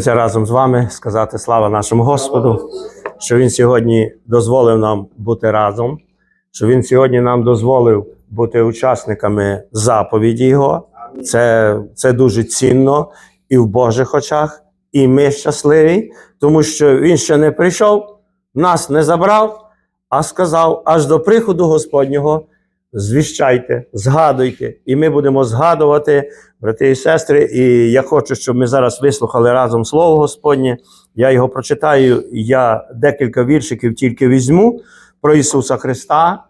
Хочеться разом з вами сказати слава нашому Господу, що Він сьогодні дозволив нам бути разом, що Він сьогодні нам дозволив бути учасниками заповіді Його. Це, це дуже цінно і в Божих очах, і ми щасливі, тому що Він ще не прийшов, нас не забрав, а сказав аж до приходу Господнього. Звіщайте, згадуйте, і ми будемо згадувати, брати і сестри. І я хочу, щоб ми зараз вислухали разом слово Господнє. Я його прочитаю. Я декілька віршиків тільки візьму про Ісуса Христа.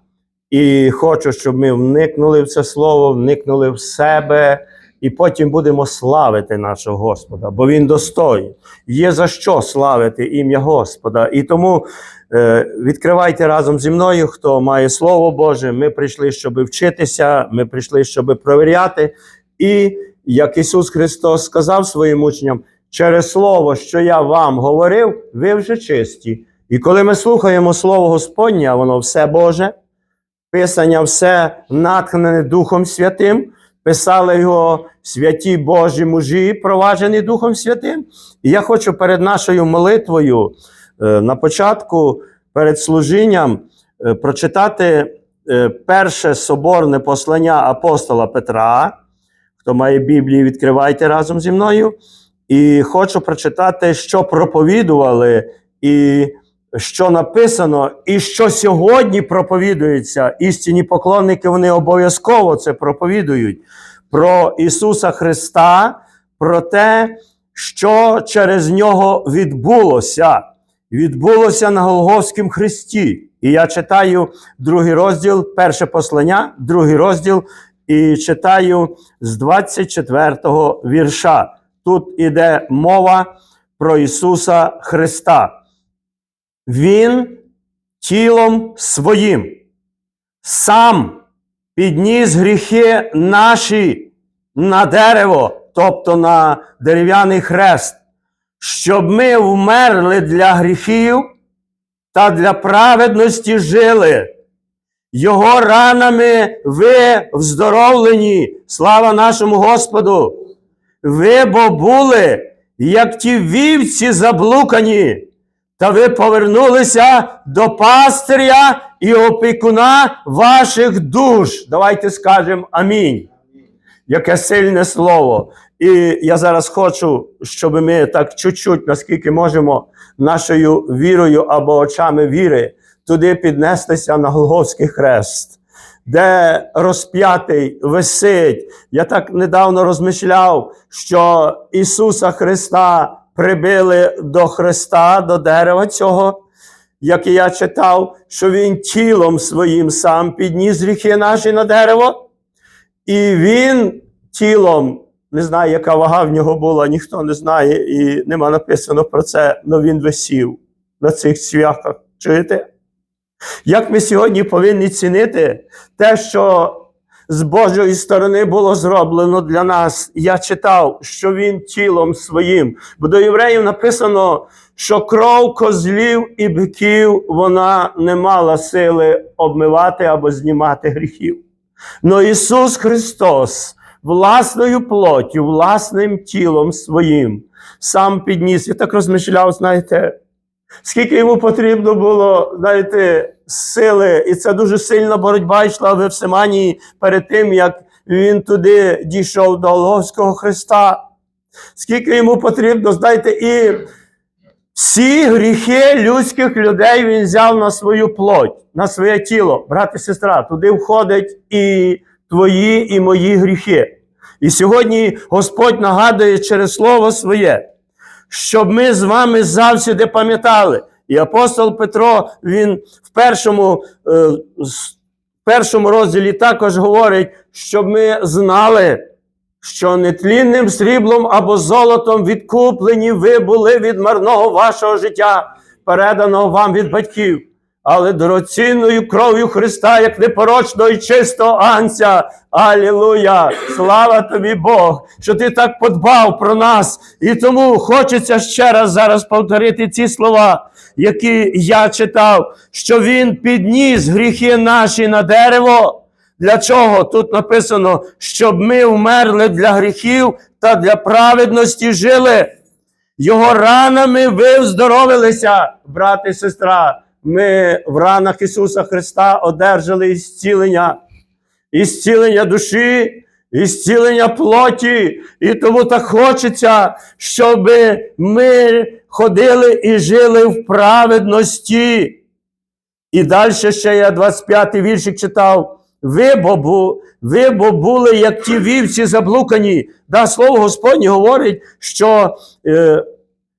І хочу, щоб ми вникнули в це слово, вникнули в себе, і потім будемо славити нашого Господа, бо Він достойний. Є за що славити ім'я Господа. І тому е, відкривайте разом зі мною, хто має Слово Боже. Ми прийшли, щоб вчитися, ми прийшли, щоб провіряти. І як Ісус Христос сказав своїм учням, через Слово, що я вам говорив, ви вже чисті. І коли ми слухаємо Слово Господнє, воно все Боже. Писання все натхнене Духом Святим, писали його святі Божі мужі, проваджені Духом Святим. І я хочу перед нашою молитвою е, на початку, перед служінням, е, прочитати е, перше соборне послання апостола Петра. Хто має Біблію, відкривайте разом зі мною. І хочу прочитати, що проповідували і що написано, і що сьогодні проповідується. Істинні поклонники вони обов'язково це проповідують про Ісуса Христа, про те, що через нього відбулося. Відбулося на Голговському Христі. І я читаю другий розділ, перше послання, другий розділ, і читаю з 24 го вірша. Тут іде мова про Ісуса Христа. Він тілом своїм сам підніс гріхи наші на дерево, тобто на дерев'яний хрест, щоб ми вмерли для гріхів та для праведності жили. Його ранами ви вздоровлені, слава нашому Господу. Ви бо були, як ті вівці заблукані. Та ви повернулися до пастиря і опікуна ваших душ. Давайте скажемо амінь. Яке сильне слово. І я зараз хочу, щоб ми так чуть-чуть, наскільки можемо, нашою вірою або очами віри туди піднестися на Голговський хрест, де розп'ятий висить. Я так недавно розмишляв, що Ісуса Христа прибили до Христа, до дерева цього, як і я читав, що Він тілом своїм сам підніс гріхи наші на дерево, і Він тілом, не знаю, яка вага в нього була, ніхто не знає, і нема написано про це, але він висів на цих цвяхах. Чуєте? Як ми сьогодні повинні цінити те, що з Божої сторони було зроблено для нас. Я читав, що він тілом своїм. Бо до євреїв написано, що кров козлів і биків вона не мала сили обмивати або знімати гріхів. Но Ісус Христос власною плоттю, власним тілом своїм сам підніс. Я так розмишляв, знаєте, скільки йому потрібно було, знаєте, сили, і це дуже сильна боротьба йшла в Евсиманії перед тим, як він туди дійшов до Голговського Христа. Скільки йому потрібно, знаєте, і всі гріхи людських людей він взяв на свою плоть, на своє тіло, брат і сестра, туди входять і твої, і мої гріхи. І сьогодні Господь нагадує через Слово своє, щоб ми з вами завжди пам'ятали. І апостол Петро, він в першому, в першому розділі також говорить, щоб ми знали, що нетлінним сріблом або золотом відкуплені ви були від марного вашого життя, переданого вам від батьків, але дорогоцінною кров'ю Христа, як непорочного і чистого анця. Алілуя! Слава тобі, Бог, що ти так подбав про нас. І тому хочеться ще раз зараз повторити ці слова, які я читав, що Він підніс гріхи наші на дерево. Для чого? Тут написано, щоб ми вмерли для гріхів та для праведності жили. Його ранами ви вздоровилися, брат і сестра. Ми в ранах Ісуса Христа одержали ісцілення, ісцілення душі, ісцілення плоті. І тому так хочеться, щоб ми ходили і жили в праведності. І далі ще я 25-й віршик читав. Ви бо, бу, ви бо були, як ті вівці заблукані. Да, слово Господнє говорить, що е,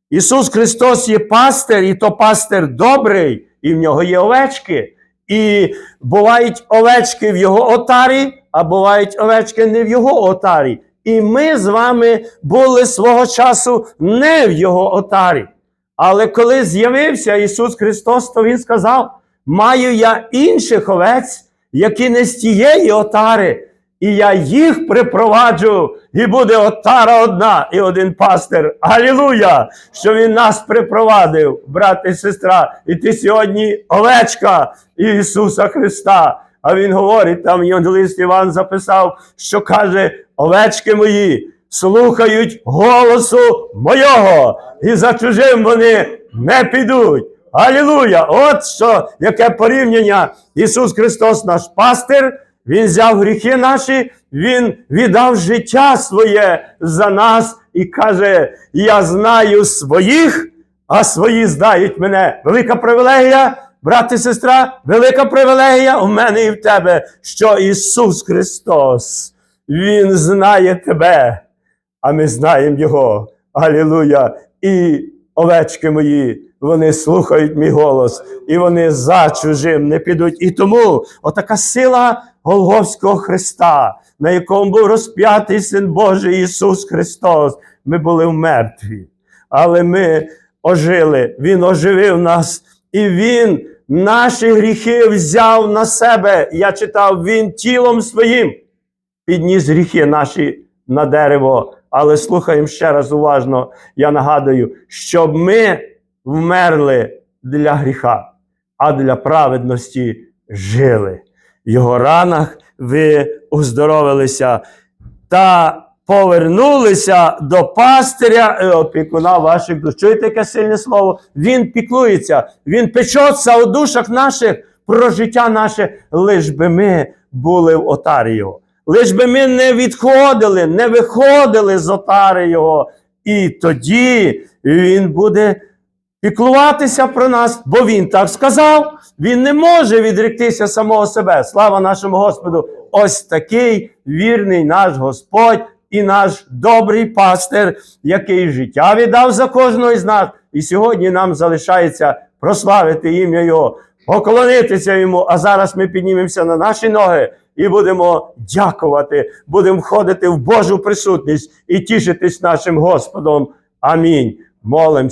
Ісус Христос є пастир, і то пастир добрий, і в нього є овечки. І бувають овечки в його отарі, а бувають овечки не в його отарі. І ми з вами були свого часу не в його отарі. Але коли з'явився Ісус Христос, то Він сказав: Маю я інших овець, які не з тієї отари, і я їх припроваджу, і буде отара одна і один пастир. Алілуя! Що Він нас припровадив, брат і сестра. І ти сьогодні овечка Ісуса Христа. А Він говорить, там Євангелист Іван записав, що каже: овечки мої слухають голосу мойого, і за чужим вони не підуть. Алілуя! От що, яке порівняння. Ісус Христос, наш пастир, Він взяв гріхи наші, Він віддав життя своє за нас і каже: Я знаю своїх, а свої знають мене. Велика привілегія, брат і сестра, велика привілегія у мене і в тебе, що Ісус Христос, Він знає тебе, а ми знаємо Його. Алілуя! І овечки мої, вони слухають мій голос, і вони за чужим не підуть. І тому отака сила Голговського Христа, на якому був розп'ятий Син Божий Ісус Христос. Ми були мертві, але ми ожили. Він оживив нас, і Він наші гріхи взяв на себе. Я читав, Він тілом своїм підніс гріхи наші на дерево. Але слухаємо ще раз уважно. Я нагадую, щоб ми вмерли для гріха, а для праведності жили. В його ранах ви оздоровилися та повернулися до пастиря і опікуна ваших душ. Чуєте, яке сильне слово? Він піклується, він печеться у душах наших про життя наше, лиш би ми були в отарі його. Лиш би ми не відходили, не виходили з отари його. І тоді він буде піклуватися про нас, бо він так сказав. Він не може відректися самого себе. Слава нашому Господу! Ось такий вірний наш Господь і наш добрий пастир, який життя віддав за кожного із нас. І сьогодні нам залишається прославити ім'я Його, поклонитися йому. А зараз ми піднімемося на наші ноги. І будемо дякувати, будемо входити в Божу присутність і тішитись нашим Господом. Амінь. Молимося.